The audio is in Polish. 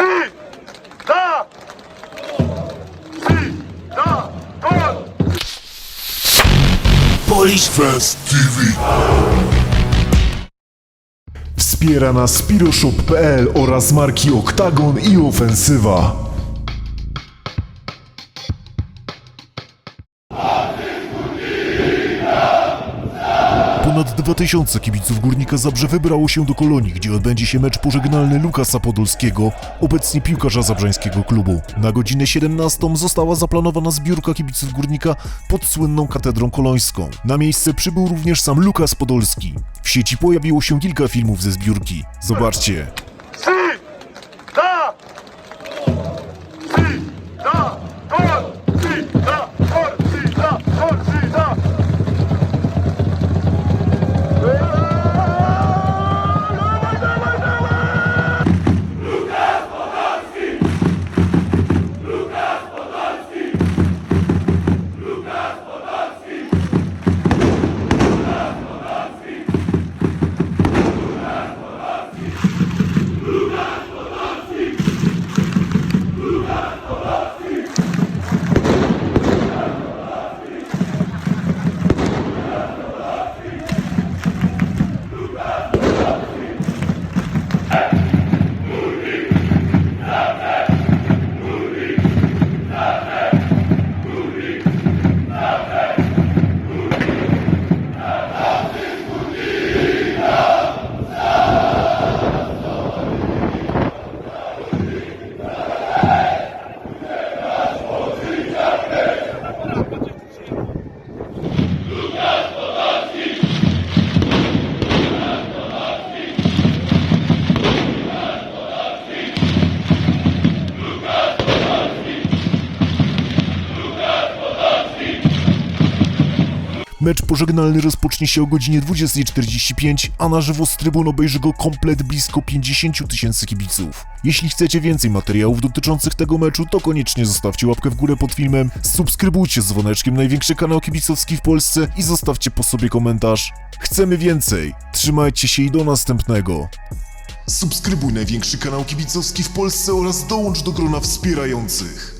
Trzy, dwa, trzy, dwa, gol! Polish Fest TV. Wspiera nas Spiroshop.pl oraz marki Oktagon i Ofensywa. Ponad 2000 kibiców Górnika Zabrze wybrało się do Kolonii, gdzie odbędzie się mecz pożegnalny Lukasa Podolskiego, obecnie piłkarza zabrzeńskiego klubu. Na godzinę 17 została zaplanowana zbiórka kibiców Górnika pod słynną katedrą kolońską. Na miejsce przybył również sam Lukas Podolski. W sieci pojawiło się kilka filmów ze zbiórki. Zobaczcie. Mecz pożegnalny rozpocznie się o godzinie 20.45, a na żywo z trybun obejrzy go komplet blisko 50 tysięcy kibiców. Jeśli chcecie więcej materiałów dotyczących tego meczu, to koniecznie zostawcie łapkę w górę pod filmem, subskrybujcie z dzwoneczkiem największy kanał kibicowski w Polsce i zostawcie po sobie komentarz. Chcemy więcej! Trzymajcie się i do następnego! Subskrybuj największy kanał kibicowski w Polsce oraz dołącz do grona wspierających.